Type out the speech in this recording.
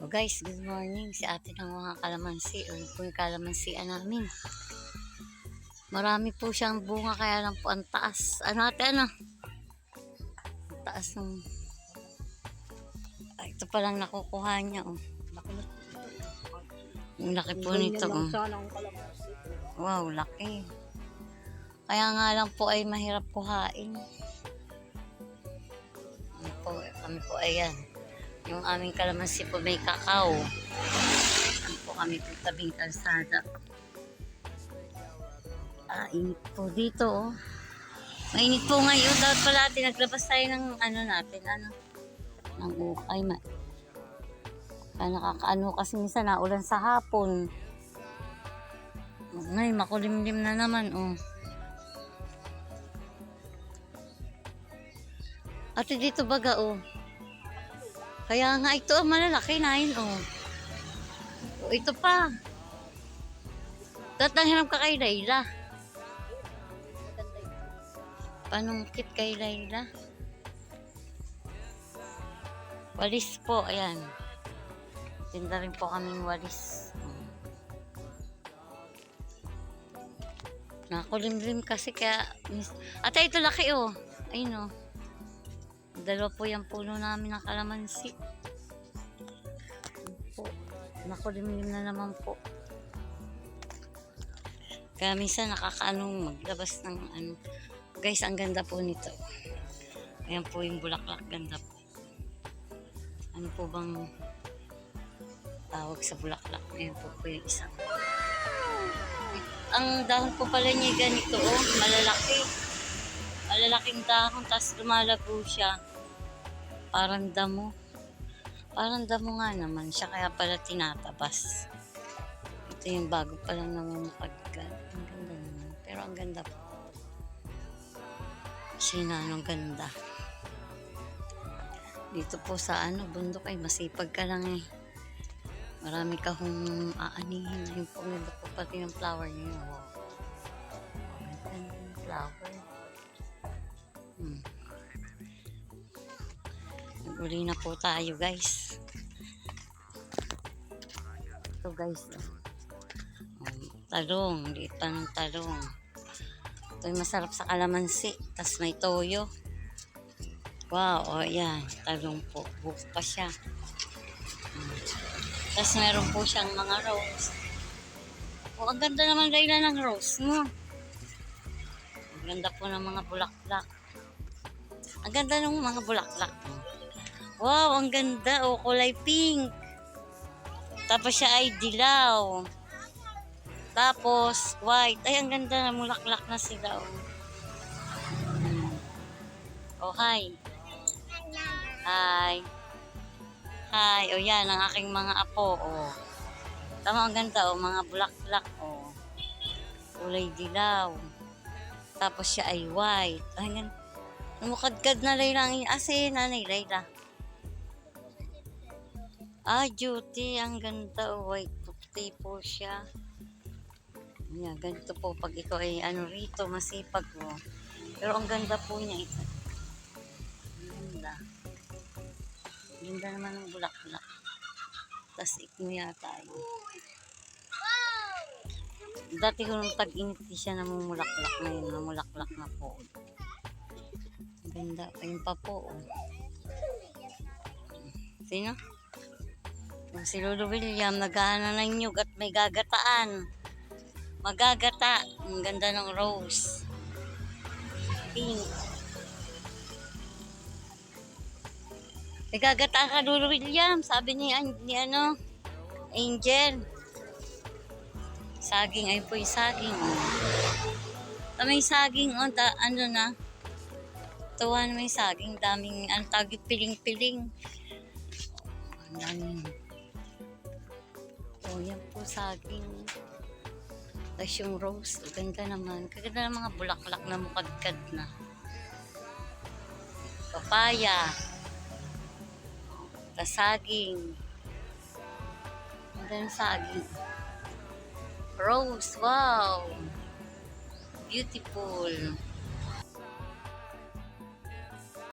O guys, good morning. Si ate ng mga kalamansi. O po yung kalamansian namin. Marami po siyang bunga kaya lang po ang taas. Ano ate ano? Ang taas ng... Ay, ito palang nakukuha niya. Oh. Ang laki po nito. Oh. Wow, laki. Kaya nga lang po ay mahirap kuhain. Kami po, kami po ayan. Yung aming kalamansi po may kakao. Yan po kami po tabing kalsada. Ah, init po dito oh. Mainit po ngayon. Dapat pala natin naglabas tayo ng ano natin, ano, ng ukay. Ma kaya nakakaano kasi minsan naulan sa hapon. Ngay, makulimlim na naman, oh. Ate, dito baga, oh. Kaya nga, ito ang malalaki na yun, oh. Oh, ito pa. Dapat nanghiram ka kay Layla. Panungkit kay Layla. Walis po, ayan. Tinda rin po kaming walis. Oh. Nakulimlim kasi kaya... Ate, ito laki oh. Ayun oh. Dalawa po yung puno namin ng kalamansi. Po. Nakulimlim na naman po. Kaya minsan nakakaanong maglabas ng ano. Guys, ang ganda po nito. Ayan po yung bulaklak. Ganda po. Ano po bang tawag sa bulaklak? Ayan po po yung isa. Ang dahon po pala niya ganito, oh, malalaki. Malalaking dahon, tapos lumalago siya. Parang damo. Parang damo nga naman siya, kaya pala tinatabas. Ito yung bago pa lang namumukadkad. Ang ganda naman. Pero ang ganda po. Sinanong ganda. Dito po sa ano, bundok ay masipag ka lang eh. Marami ka hong aanihin. Yung po ganda po pati yung flower niya. Wow. Ang flower. Hmm. Nag-uli na po tayo guys. Ito guys. Um, talong. Liit pa ng talong. Ito masarap sa kalamansi. Tapos may toyo. Wow, oh yan. Talong po. Buko pa siya. Tapos meron po siyang mga rose. Oh, ang ganda naman Layla ng rose mo. Ang ganda po ng mga bulaklak. Ang ganda ng mga bulaklak mo. Wow, ang ganda. Oh, kulay pink. Tapos siya ay dilaw. Tapos white. Ay, ang ganda ng bulaklak na sila. Oh, Hmm. oh hi. Hi. Hi, o yan, ang aking mga apo, o. Tama, ang ganda, o, mga bulaklak, o. Kulay dilaw. Tapos siya ay white. Ay, gan Namukadkad na Layla ang Ase, nanay Layla. Ah, duty. Ang ganda, o. White puti po siya. Yan, ganito po. Pag ikaw ay ano rito, masipag mo. Pero ang ganda po niya ito. Ganda. Ganda naman ng bulaklak. Tapos ikmo yata yun. Dati ko nung tag-init siya namumulaklak ngayon. Namulaklak na po. Ganda. Ayun pa po. Oh. Sino? Yung Si Lolo William, naghahanap ng nyug at may gagataan. Magagata. Ang ganda ng rose. Pink. Nagagata ka, Lolo William. Sabi ni, ni ano, Angel. Saging, ay po saging. Oh. Ah, may saging, oh, da, ano na. Tuwa na may saging. Daming, tawag yung piling-piling. Ang daming. Oh, yan po saging. Tapos yung rose, ganda naman. Kaganda ng mga bulaklak na mukadkad na. Papaya. Tas saging. Ganda ng saging. Rose, wow! Beautiful.